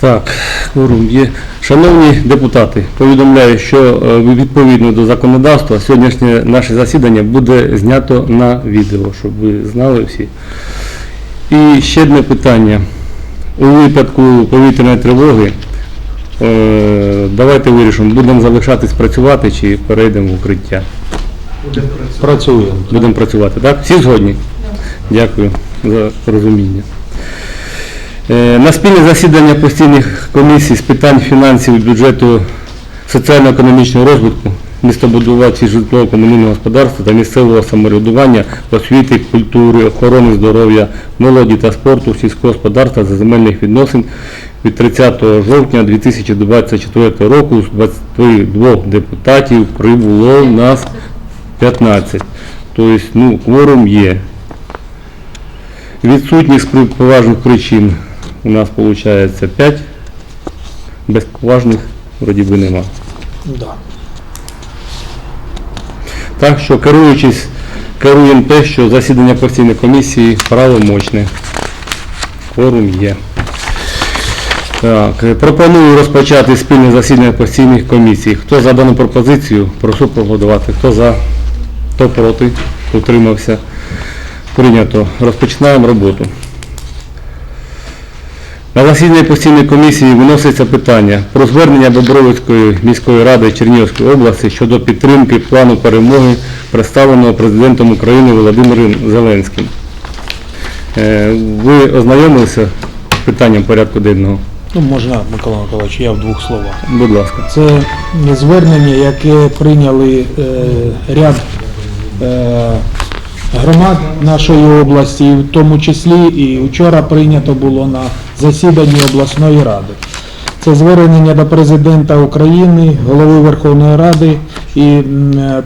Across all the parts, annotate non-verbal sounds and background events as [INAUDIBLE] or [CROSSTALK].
Так, кворум є. Шановні депутати, повідомляю, що е, відповідно до законодавства сьогоднішнє наше засідання буде знято на відео, щоб ви знали всі. І ще одне питання. У випадку повітряної тривоги е, давайте вирішимо, будемо залишатись працювати чи перейдемо в укриття. Працюємо. Будемо працювати, так? Всі згодні? Дякую за розуміння. Е, На спільне засідання постійних комісій з питань фінансів, бюджету, соціально-економічного розвитку, містобудувації, житлово-комунального господарства та місцевого самоврядування, освіти, культури, охорони здоров'я, молоді та спорту, сільського господарства та земельних відносин від 30 жовтня 2024 року з 22 депутатів прибуло нас 15. Тобто, ну, кворум є. Відсутність з поважних причин у нас виходить 5. Без поважних вроді би нема. Да. Так що керуючись, керуємо те, що засідання постійної комісії правомочне. Кворум є. Так, пропоную розпочати спільне засідання постійних комісій. Хто за дану пропозицію, прошу проголосувати. Хто за, хто проти, утримався. Прийнято. Розпочинаємо роботу. На засіданні постійної комісії виноситься питання про звернення Бобровицької міської ради Чернігівської області щодо підтримки плану перемоги, представленого президентом України Володимиром Зеленським. Е, Ви ознайомилися з питанням порядку денного? Ну, можна, Микола Миколаївич, я в двох словах. Будь ласка. Це звернення, яке прийняли е, ряд е, громад нашої області, в тому числі і вчора прийнято було на засіданні обласної ради. Це звернення до президента України, голови Верховної Ради, і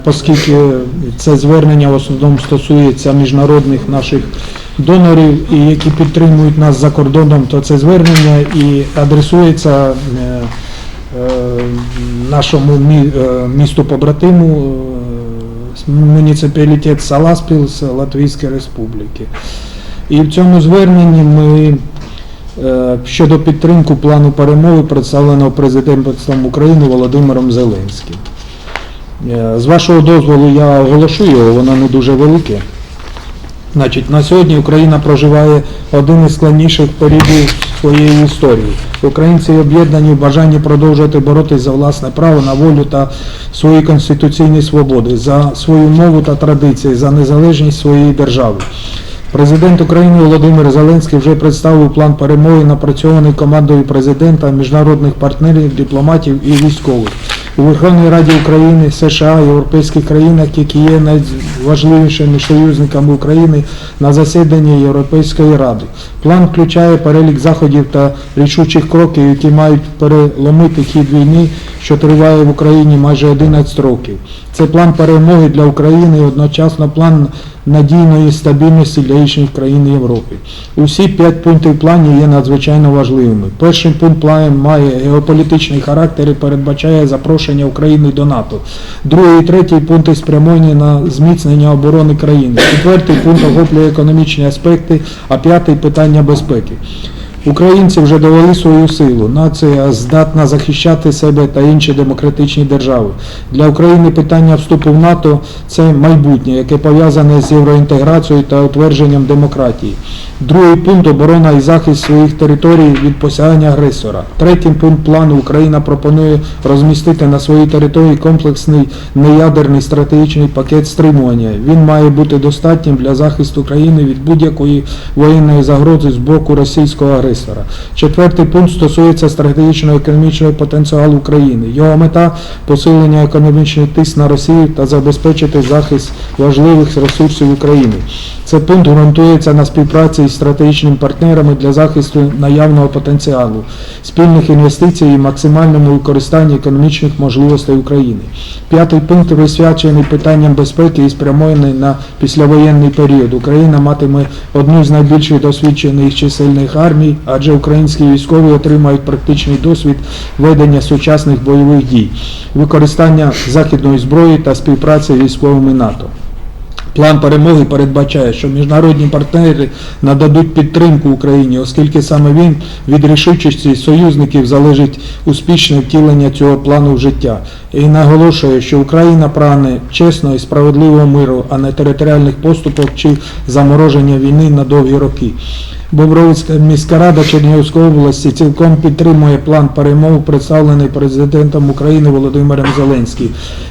оскільки це звернення в основному стосується міжнародних наших донорів, і які підтримують нас за кордоном, то це звернення і адресується е, е, нашому е, місту побратиму муніципалітет Саласпіл з Латвійської Республіки. І в цьому зверненні ми щодо підтримку плану перемоги, представленого президентом України Володимиром Зеленським. Е, З вашого дозволу я оголошу його, воно не дуже велике. Значить, на сьогодні Україна проживає один із складніших періодів своєї історії. Українці об'єднані в бажанні продовжувати боротися за власне право на волю та свої конституційні свободи, за свою мову та традиції, за незалежність своєї держави. Президент України Володимир Зеленський вже представив план перемоги, напрацьований командою президента, міжнародних партнерів, дипломатів і військових. У Верховній Раді України, США, європейських країнах, які є найважливішими союзниками України на засіданні Європейської ради. План включає перелік заходів та рішучих кроків, які мають переломити хід війни, що триває в Україні майже 11 років. Це план перемоги для України і одночасно план надійної стабільності для інших країн Європи. Усі п'ять пунктів плану є надзвичайно важливими. Перший пункт плану має геополітичний характер і передбачає запрошення України до НАТО. Другий і третій пункти спрямовані на зміцнення оборони країни. Четвертий пункт охоплює економічні аспекти, а п'ятий питання безпеки. Українці вже довели свою силу. Нація здатна захищати себе та інші демократичні держави. Для України питання вступу в НАТО це майбутнє, яке пов'язане з євроінтеграцією та утвердженням демократії. Другий пункт оборона і захист своїх територій від посягання агресора. Третій пункт плану Україна пропонує розмістити на своїй території комплексний неядерний стратегічний пакет стримування. Він має бути достатнім для захисту країни від будь-якої воєнної загрози з боку російського агресора. Четвертий пункт стосується стратегічного економічного потенціалу України. Його мета посилення економічних тиск на Росію та забезпечити захист важливих ресурсів України. Цей пункт ґрунтується на співпраці із стратегічними партнерами для захисту наявного потенціалу, спільних інвестицій і максимальному використанні економічних можливостей України. П'ятий пункт присвячений питанням безпеки і спрямований на післявоєнний період. Україна матиме одну з найбільших досвідчених чисельних армій, адже українські військові отримають практичний досвід ведення сучасних бойових дій, використання західної зброї та співпраці з військовими НАТО. План перемоги передбачає, що міжнародні партнери нададуть підтримку Україні, оскільки саме він від рішучості союзників залежить успішне втілення цього плану в життя. І наголошує, що Україна прагне чесного і справедливого миру, а не територіальних поступок чи замороження війни на довгі роки. Бобровицька міська рада Чернігівської області цілком підтримує план перемоги, представлений президентом України Володимиром Зеленським.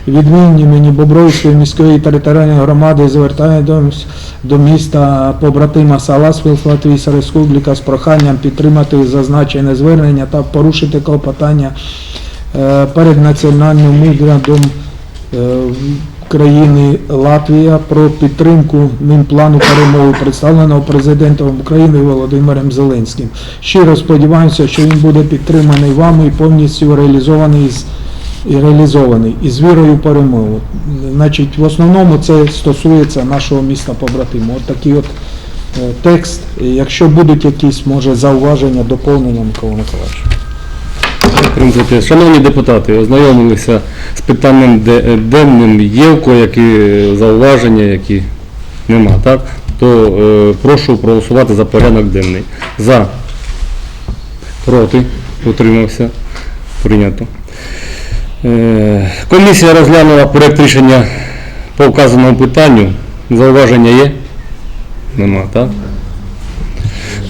Від імені Бобровицької міської територіальної громади звертаємось до міста побратима Саласпіл Латвійська Республіка з проханням підтримати зазначене звернення та порушити клопотання е, перед національним урядом е, країни Латвія про підтримку ним плану перемоги, представленого президентом України Володимиром Зеленським. Щиро сподіваємося, що він буде підтриманий вами і повністю реалізований і реалізований із вірою в перемогу. Значить, в основному це стосується нашого міста побратиму. От такий от е, текст. Якщо будуть якісь, може, зауваження, доповнення, Микола Миколаївич. Шановні депутати, ознайомилися з питанням денним. Є в кого які зауваження, які нема, так? То е, прошу проголосувати за порядок денний. За. Проти. Утримався. Прийнято. Е, комісія розглянула проєкт рішення по вказаному питанню. Зауваження є? Нема, так?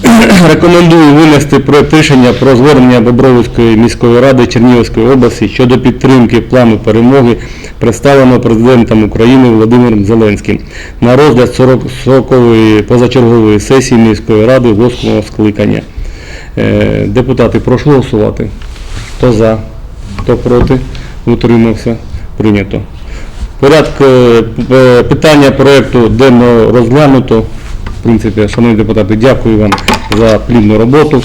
[COUGHS] Рекомендую винести проект рішення про звернення Бобровицької міської ради Чернігівської області щодо підтримки плану перемоги, представленого президентом України Володимиром Зеленським на розгляд 40-ї позачергової сесії міської ради 8 скликання. Е, Депутати, прошу голосувати. Хто за, хто проти, утримався. Прийнято. Порядку е, питання проекту денного розглянуто. В принципі, шановні депутати, дякую вам за плідну роботу.